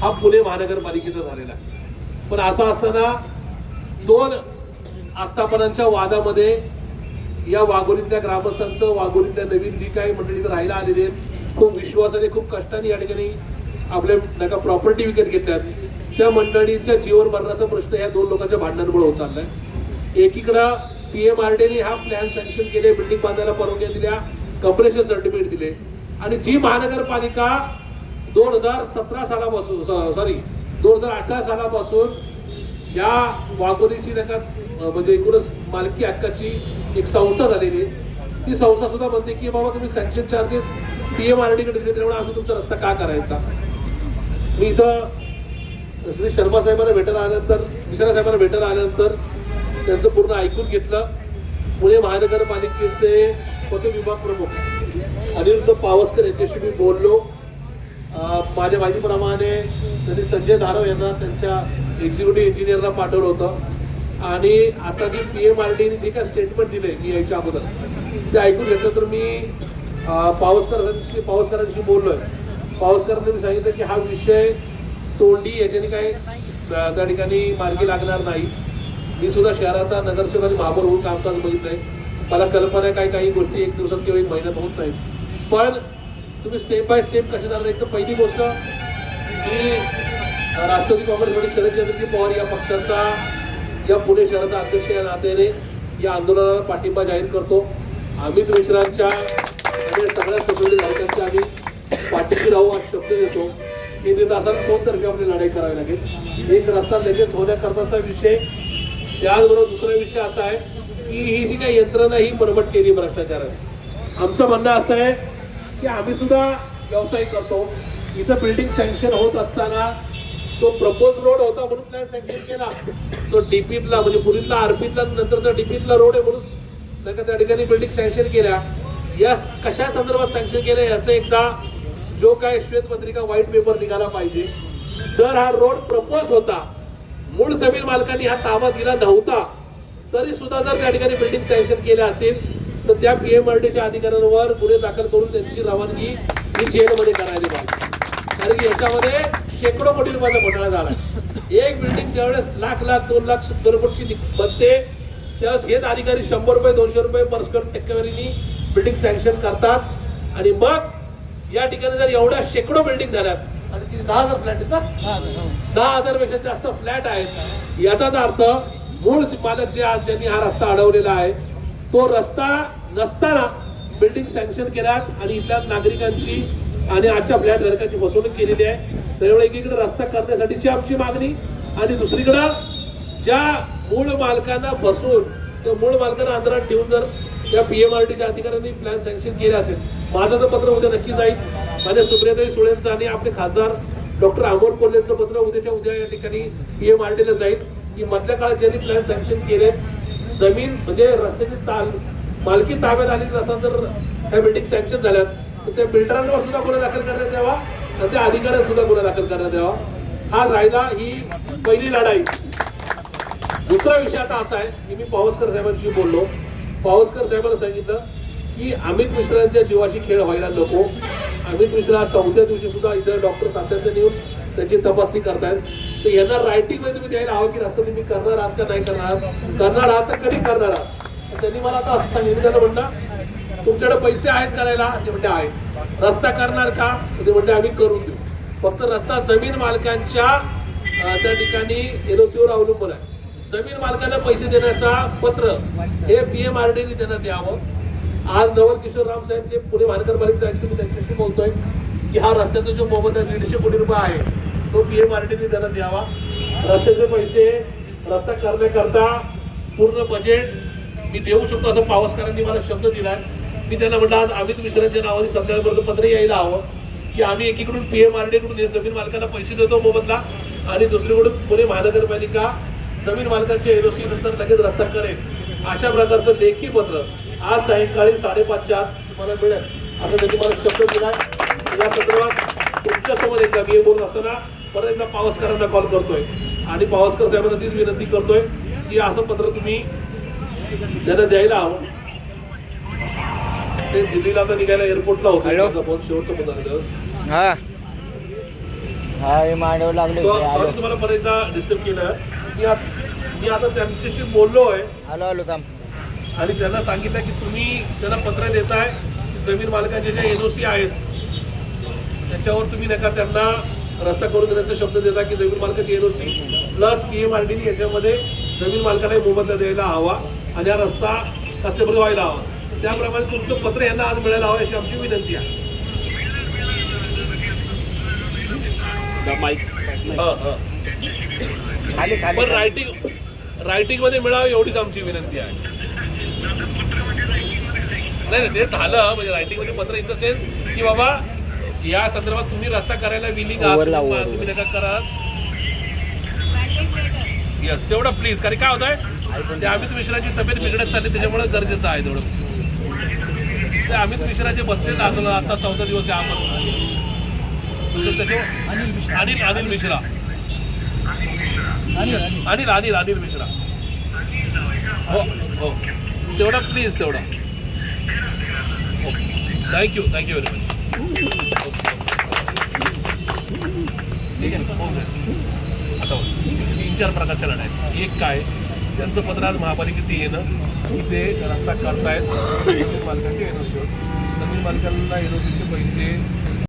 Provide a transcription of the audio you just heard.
हा पुणे महानगरपालिकेचा झालेला आहे. पण असं असताना दोन आस्थापनांच्या वादामध्ये या वाघोलीतल्या ग्रामस्थांचं वाघोलीतल्या नवीन जी काही मंडळी तर राहायला आलेली आहेत खूप विश्वासाने खूप कष्टाने या ठिकाणी आपल्या नका प्रॉपर्टी विकत घेतल्यात त्या मंडळींच्या जीवन मरणाचा प्रश्न या दोन लोकांच्या भांडणांमुळे होत चाललाय. एकीकडं पी एम आर डीने हा प्लॅन सँक्शन केले बिल्डिंग बांधायला परवानग्या दिल्या कंप्रेशन सर्टिफिकेट दिले. आणि जी महानगरपालिका दोन हजार सतरा सालापासून सॉरी दोन हजार अठरा सालापासून या वाघोलीची नका म्हणजे एकूणच मालकी हक्काची एक संस्था झालेली आहे. ती संस्था सुद्धा म्हणते की बाबा तुम्ही sanction charges P M R डीकडे दिले त्यामुळे आम्ही तुमचा रस्ता का करायचा? मी इथं श्री शर्मा साहेबांना भेटायला आल्यानंतर मिश्रा साहेबांना भेटायला आल्यानंतर त्यांचं पूर्ण ऐकून घेतलं. पुणे महानगरपालिकेचे पथविभाग प्रमुख अनिरुद्ध पावसकर यांच्याशी मी बोललो. माझ्या माहितीप्रमाणे त्यांनी संजय धारव यांना त्यांच्या एक्झिक्युटिव्ह इंजिनियरला पाठवलं होतं. आणि आता जी पी एम आर डीने जे काय स्टेटमेंट दिले मी यायच्या अगोदर ते ऐकून घेतलं तर मी पावसकरांशी पावसकरांशी बोललो आहे पावसकरांनी मी सांगितलं की हा विषय तोंडी याच्याने काही त्या ठिकाणी मार्गी लागणार नाही. मी सुद्धा शहराचा नगरसेवक आणि महापौर होऊन कामकाज आहे मला कल्पना काही काही गोष्टी एक दिवसात किंवा एक महिन्यात होत नाहीत. पण तुम्ही स्टेप बाय स्टेप कसे जाणार एक तर पहिली गोष्ट की राष्ट्रवादी काँग्रेसमध्ये शरदचंद्रजी पवार या पक्षाचा या पुणे शहराचा अध्यक्ष या नात्याने या आंदोलनाला पाठिंबा जाहीर करतो. अमित मिश्रांच्या आणि या सगळ्या सदस्य नायकांच्या आम्ही पाठीशी राहू हा शब्द देतो. की देत असताना दोन तर्फे आपली लढाई करावी लागेल. एक रस्ता लगेच होण्याकरताचा विषय. त्याचबरोबर दुसरा विषय असा आहे की ही जी काही यंत्रणा ही मरमट केली भ्रष्टाचाराने आमचं म्हणणं असं आहे की आम्ही सुद्धा व्यवसाय करतो. इथं बिल्डिंग सँक्शन होत असताना तो प्रपोज रोड होता म्हणून प्लॅन सँक्शन केला. तो डीपीतला म्हणजे पुरीतला आरपीतला नंतरचा डीपीतला रोड आहे म्हणून नाही का त्या ठिकाणी बिल्डिंग सँक्शन केल्या. या कशा संदर्भात सँक्शन केलं याचं एकदा जो काय श्वेतपत्रिका व्हाईट पेपर निघाला पाहिजे. जर हा रोड प्रपोज होता मूळ जमीन मालकांनी हा ताबा दिला नव्हता तरी सुद्धा जर त्या ठिकाणी बिल्डिंग सँक्शन केल्या असतील त्या पीएमआरडीच्या अधिकाऱ्यांवर गुन्हे दाखल करून त्यांची रवानगी ही जेलमध्ये करायला पाहिजे. कारण की याच्यामध्ये शेकडो कोटी रुपयाचा घोटाळा झाला. एक बिल्डिंग ज्यावेळेस लाख लाख दोन लाख सत्तर कोटीची बनते त्यावेळेस हेच अधिकारी शंभर रुपये दोनशे रुपये पर स्क्वेअर टक्केवारीनी बिल्डिंग सँक्शन करतात. आणि मग या ठिकाणी जर एवढ्या शेकडो बिल्डिंग झाल्यात आणि ती दहा हजार फ्लॅट आहेत ना? दहा हजारपेक्षा जास्त फ्लॅट आहेत. याचाच अर्थ मूळ मालक जे आज ज्यांनी हा रस्ता अडवलेला आहे तो रस्ता नसताना बिल्डिंग सँक्शन केल्यात आणि इथल्या नागरिकांची आणि आजच्या फ्लॅट धारकांची फसवणूक केलेली आहे. त्यामुळे एकीकडे रस्ता करण्यासाठीची आमची मागणी आणि दुसरीकडं ज्या मूळ मालकांना बसून त्या मूळ मालकांना अंतरात ठेवून जर त्या पी एम आर टीच्या अधिकाऱ्यांनी प्लॅन सँक्शन केले असेल माझं तर पत्र उद्या नक्की जाईल. माझ्या सुप्रियाताई सुळेंचं आणि आपले खासदार डॉक्टर अमोल कोल्हेचं पत्र उद्याच्या उद्या या ठिकाणी पी एम आर टीला जाईल. की मधल्या काळात ज्यांनी प्लॅन सँक्शन केले जमीन म्हणजे रस्त्याची ताल मालकी ताब्यात आली असं तर त्या बिल्डिंग सँक्शन झाल्यात तर त्या बिल्डरांवर सुद्धा गुन्हा दाखल करण्यात यावा आणि त्या अधिकाऱ्यांना सुद्धा गुन्हा दाखल करण्यात यावा. हा रायदा ही पहिली लढाई. दुसरा विषय आता असा आहे की मी पावसकर साहेबांशी बोललो. पावसकर साहेबांना सांगितलं की अमित मिश्रांच्या जीवाशी खेळ व्हायला नको. अमित मिश्रा चौथ्या दिवशी सुद्धा इथं डॉक्टर सातत्याने येऊन त्याची तपासणी करतायत. तर यांना रायटिंगमध्ये तुम्ही द्यायला हवं की रस्ता तुम्ही करणार आहात का नाही करणार आहात? करणार आहात तर कधी करणार आहात? त्यांनी मला आता असं सांगितलं त्यांना म्हणलं तुमच्याकडे पैसे आहेत करायला. ते म्हणते आहेत. रस्ता करणार का? ते म्हणते आम्ही करून देऊ. फक्त रस्ता जमीन मालकांच्या त्या ठिकाणी एनओसीवर अवलंबून आहे. जमीन मालकांना पैसे देण्याचा पत्र हे पी एम आर डीने देण्यात द्यावं. आज नवल किशोर राम साहेब जे पुणे महानगरपालिकेचे आहेत तुम्ही त्यांच्याशी बोलतोय की हा रस्त्याचा जो मोबदला दीडशे कोटी रुपये आहे तो पी एम आर डीने देण्यात द्यावा. रस्त्याचे पैसे रस्ता करण्याकरता पूर्ण बजेट मी देऊ शकतो असं पावसकरांनी मला शब्द दिलाय मी त्यांना म्हटलं आज अमित मिश्रांच्या नावाने सरकारपर्यंत पत्र यायला हवं. की आम्ही एकीकडून पी एम आर डीकडून जमीन मालकांना पैसे देतो मोबदला आणि दुसरीकडून पुणे महानगरपालिका जमीन मालकांच्या सी नंतर लगेच रस्ता करेल. अशा प्रकारचं लेखी पत्र आज सायंकाळी साडेपाचच्या आत तुम्हाला मिळेल. असं त्यांनी मला शब्द दिला. या संदर्भात तुमच्यासमोर एकदा मी बोलत असताना परत एकदा पावसकरांना कॉल करतोय. आणि पावसकर साहेबांना तीच विनंती करतोय की असं पत्र तुम्ही त्यांना द्यायला हवं. ते दिल्लीला आता निघायला एअरपोर्टला होतं. फोन शेवटचं पत्र दिलं हा. हा हे मांडव लागले सॉरी तुम्हाला परत एकदा डिस्टर्ब केलं. मी आत- मी आता त्यांच्याशी बोललो आहे. आलो आलो काम आणि त्यांना सांगितलं की तुम्ही त्यांना पत्र देताय जमीन मालकांचे ज्या एनओसी आहेत त्याच्यावर तुम्ही नका त्यांना रस्ता करून देण्याचा शब्द देता की जमीन मालकाची NOC plus P M R D याच्यामध्ये जमीन मालकाला मोबदला द्यायला हवा. आणि हा रस्ता रस्त्यामध्ये व्हायला हवा. त्याप्रमाणे तुमचं पत्र यांना आज मिळायला हवं अशी आमची विनंती आहे. हां हां. पण रायटिंग रायटिंगमध्ये मिळावं एवढीच आमची विनंती आहे. नाही नाही ते झालं. म्हणजे रायटिंगमध्ये पत्र इन द सेन्स की बाबा या संदर्भात तुम्ही रस्ता करायला विलिंग आहात तुम्ही नका करा यस तेवढं प्लीज कारण काय होत आहे ते अमित मिश्राची तब्येत बिघडत चालली त्याच्यामुळे गरजेचं आहे तेवढं. ते अमित मिश्राचे बसलेत आंदोलन आजचा चौथा दिवस आहे आपण. अनिल अनिल मिश्रा. अनिल अनिल. अनिल मिश्रा. हो हो. तेवढा प्लीज तेवढा. थँक्यू थँक्यू व्हेरी मच ठीक आहे हो हो. तीन चार प्रकारच्या आहेत एक काय? त्यांचं पत्र आज महापालिकेचं येणं की ते रस्ता करतायत. मालकाचे एनओसीवर जमीन मालकांना एनओसीचे पैसे